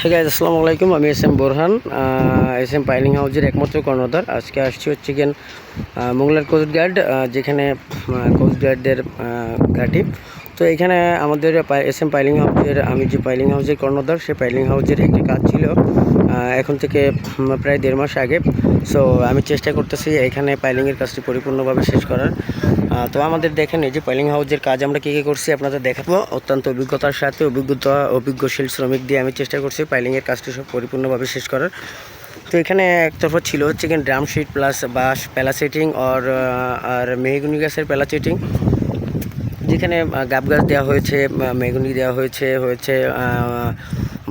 হ্যাঁ আসসালামু আলাইকুম আমি S M Borhan S M piling হাউজের একমাত্র কর্ণধার। আজকে আসছি হচ্ছে গিয়ে মোংলার কোস্ট গার্ড যেখানে কোস্ট গার্ডদের ঘাঁটি। তো এখানে আমাদের এস এম পাইলিং হাউজের, আমি যে পাইলিং হাউজের কর্ণধার সেই পাইলিং হাউজের একটি কাজ ছিল এখন থেকে প্রায় দেড় মাস আগে। সো আমি চেষ্টা করতেছি এখানে পাইলিংয়ের কাজটি পরিপূর্ণভাবে শেষ করার। তো আমাদের দেখেন এই যে পাইলিং হাউজের কাজ আমরা কী কী করছি আপনাদের দেখাবো। অত্যন্ত অভিজ্ঞতার সাথে অভিজ্ঞতা অভিজ্ঞশীল শ্রমিক দিয়ে আমি চেষ্টা করছি পাইলিংয়ের কাজটি সব পরিপূর্ণভাবে শেষ করার। তো এখানে একতরফা ছিল হচ্ছে ড্রাম শিট প্লাস বাস প্যালাসেটিং আর আর মেহগুনি গ্যাসের প্যালাসেটিং যেখানে গাব গাছ দেওয়া হয়েছে আহ, মেগুনি দেওয়া হয়েছে হয়েছে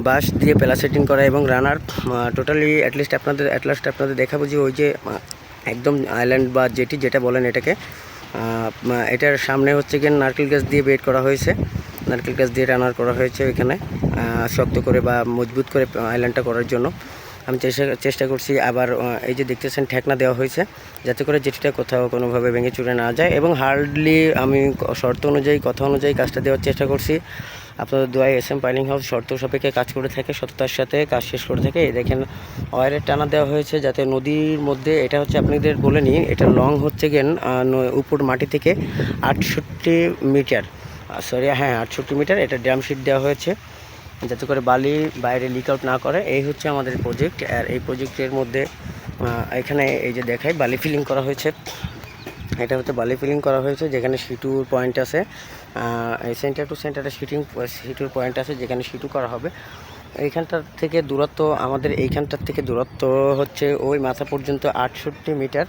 বাঁশ দিয়ে প্যালা সেটিং করা এবং রানার টোটালি অ্যাটলিস্ট আপনাদের অ্যাটলাস্ট আপনাদের দেখাবো যে ওই যে একদম আইল্যান্ড বা জেটি যেটা বলেন এটাকে। এটার সামনে হচ্ছে কি নারকেল গাছ দিয়ে বেড করা হয়েছে। নারকেল গাছ দিয়ে রানার করা হয়েছে ওইখানে শক্ত করে বা মজবুত করে আইল্যান্ডটা করার জন্য। আমি চেষ্টা চেষ্টা করছি আবার এই যে দেখতেছেন ঠেকনা দেওয়া হয়েছে, যাতে করে যেটিটা কোথাও কোনোভাবে ভেঙে চুরে না যায় এবং হার্ডলি আমি শর্ত অনুযায়ী, কথা অনুযায়ী কাজটা দেওয়ার চেষ্টা করছি। আপনাদের দোয়াই এস এম পাইলিং হাউস শর্ত সাপেক্ষে কাজ করে থাকে, সততার সাথে কাজ শেষ করে থাকে। এই দেখেন, ওয়ারের টানা দেওয়া হয়েছে যাতে নদীর মধ্যে, এটা হচ্ছে আপনাদের বলে নিন এটা লং হচ্ছে গেন উপর মাটি থেকে আটষট্টি মিটার সরি হ্যাঁ আটষট্টি মিটার, এটা ড্যাম শিট দেওয়া হয়েছে, যাতে করে বালি বাইরে লিক আউট না করে। এই হচ্ছে আমাদের প্রজেক্ট আর এই প্রজেক্টের মধ্যে এখানে এই যে দেখাই, বালি ফিলিং করা হয়েছে। এটা হচ্ছে বালি ফিলিং করা হয়েছে, যেখানে সিটুর পয়েন্ট আছে। এই সেন্টার টু সেন্টারে সিটিং সিটুর পয়েন্ট আছে যেখানে সিটু করা হবে। এইখানটার থেকে দূরত্ব, আমাদের এইখানটার থেকে দূরত্ব হচ্ছে ওই মাথা পর্যন্ত আটষট্টি মিটার।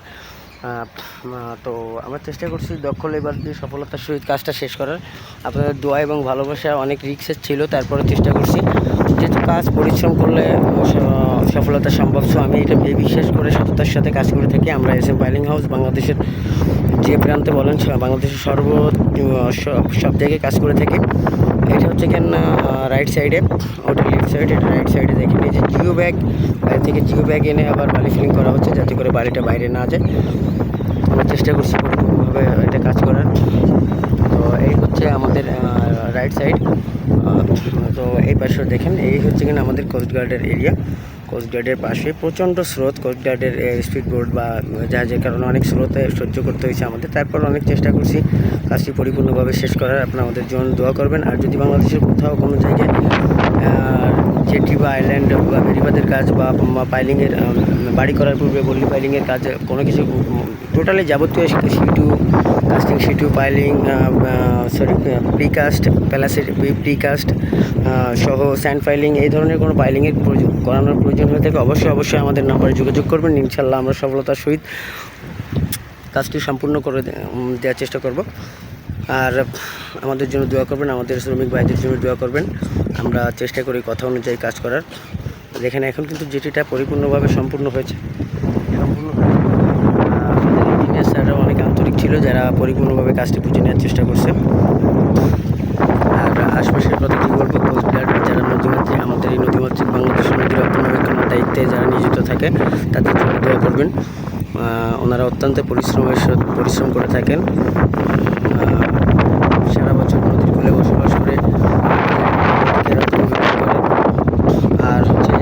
তো আমরা চেষ্টা করছি দক্ষ লেবার দিয়ে সফলতার সহিত কাজটা শেষ করার। আপনাদের দোয়া এবং ভালোবাসা অনেক রিক্সের ছিল, তারপরে চেষ্টা করছি যেহেতু কাজ, পরিশ্রম করলে সফলতা সম্ভব। সো আমি এটা বিশ্বাস করে সততার সাথে কাজ করে থাকি। আমরা এস এম পাইলিং হাউস বাংলাদেশের যে প্রান্তে বলেন বাংলাদেশের সর্ব সব জায়গায় কাজ করে থাকি। এটা হচ্ছে কেন রাইট সাইডে ওটা লেফট সাইড এটা রাইট সাইডে দেখেন। এই যে জিও ব্যাগ বাইরে থেকে জিও ব্যাগ এনে আবার বালি ফিলিং করা হচ্ছে, যাতে করে বালিটা বাইরে না যায়। আমরা চেষ্টা করছি পরিপূর্ণভাবে এটা কাজ করার। তো এই হচ্ছে আমাদের রাইট সাইড তো এই পাশে দেখেন, এই হচ্ছে কিনা আমাদের কোস্ট গার্ডের এরিয়া কোস্ট গার্ডের পাশে প্রচণ্ড স্রোত কোস্ট গার্ডের স্পিড বোর্ড বা জাহাজের কারণে অনেক স্রোতে সহ্য করতে হয়েছে আমাদের। তারপর অনেক চেষ্টা করছি কাজটি পরিপূর্ণভাবে শেষ করার। আপনারা আমাদের জন্য দোয়া করবেন। আর যদি বাংলাদেশের কোথাও কোনো জায়গায় জেটি বা আইল্যান্ড বা বেরিবাদের কাজ বা পাইলিংয়ের বাড়ি করার পূর্বে বললি পাইলিংয়ের কাজ, কোনো কিছু টোটালি যাবতীয় situ casting situ, piling sorry precast প্যালাসের precast সহ স্যান্ড ফাইলিং এই ধরনের কোনো পাইলিংয়ের করানোর প্রয়োজন হয়ে থাকে, অবশ্যই অবশ্যই আমাদের নাম্বারে যোগাযোগ করবেন ইনশাল্লাহ আমরা সফলতার সহিত কাজটি সম্পূর্ণ করে দেওয়ার চেষ্টা করব। আর আমাদের জন্য দোয়া করবেন, আমাদের শ্রমিক ভাইদের জন্য দোয়া করবেন। আমরা চেষ্টা করি কথা অনুযায়ী কাজ করার। যেখানে এখন কিন্তু যেটিটা পরিপূর্ণভাবে সম্পূর্ণ হয়েছে। স্যাররা অনেক আন্তরিক ছিল যারা পরিপূর্ণভাবে কাজটি বুঝে নেওয়ার চেষ্টা করছে। আর আশপাশের কথা কী বলব কোস্ট গার্ড যারা নদীমাতৃক আমাদের এই নদীমাতৃক বাংলাদেশের নদী রক্ষণাবেক্ষণের দায়িত্বে যারা নিয়োজিত থাকে, তাদের জন্য দোয়া করবেন। ওনারা অত্যন্ত পরিশ্রমের পরিশ্রম করে থাকেন। বছর বসবাস করে। আর হচ্ছে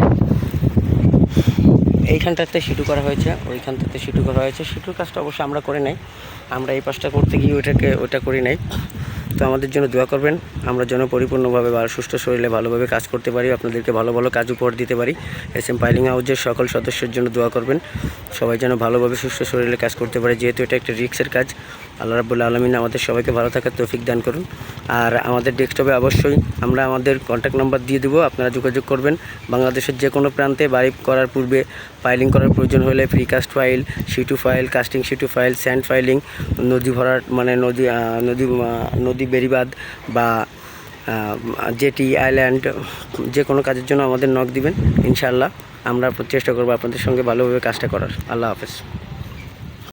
এইখানটাতে সিটু করা হয়েছে, ওইখানটাতে সিটু করা হয়েছে। সিটুর কাজটা অবশ্যই আমরা করে নাই। আমরা এই পাশটা করতে গিয়ে ওইটাকে ওইটা করি নাই। তো আমাদের জন্য দোয়া করবেন। আমরা যেন পরিপূর্ণভাবে বা সুস্থ শরীরে ভালোভাবে কাজ করতে পারি, আপনাদেরকে ভালো ভালো কাজ উপহার দিতে পারি। এস এম পাইলিং হাউজের সকল সদস্যের জন্য দোয়া করবেন। সবাই যেন ভালোভাবে সুস্থ শরীরে কাজ করতে পারে, যেহেতু এটা একটা রিক্সের কাজ। আল্লাহ রাবুল্লা আলমিন আমাদের সবাইকে ভালো থাকার তৌফিক দান করুন। আর আমাদের ডেস্কটপে অবশ্যই আমরা আমাদের কন্ট্যাক্ট নাম্বার দিয়ে দেবো, আপনারা যোগাযোগ করবেন। বাংলাদেশের যে কোনো প্রান্তে বাড়ি করার পূর্বে ফাইলিং করার প্রয়োজন হলে precast pile situ pile casting situ pile sand filling নদী ভরার মানে নদী নদী নদী বেরিবাদ বা জেটি আইল্যান্ড যে কোনো কাজের জন্য আমাদের নক দিবেন। ইনশাআল্লাহ আমরা চেষ্টা করব আপনাদের সঙ্গে ভালোভাবে কাজটা করার। আল্লাহ হাফেজ।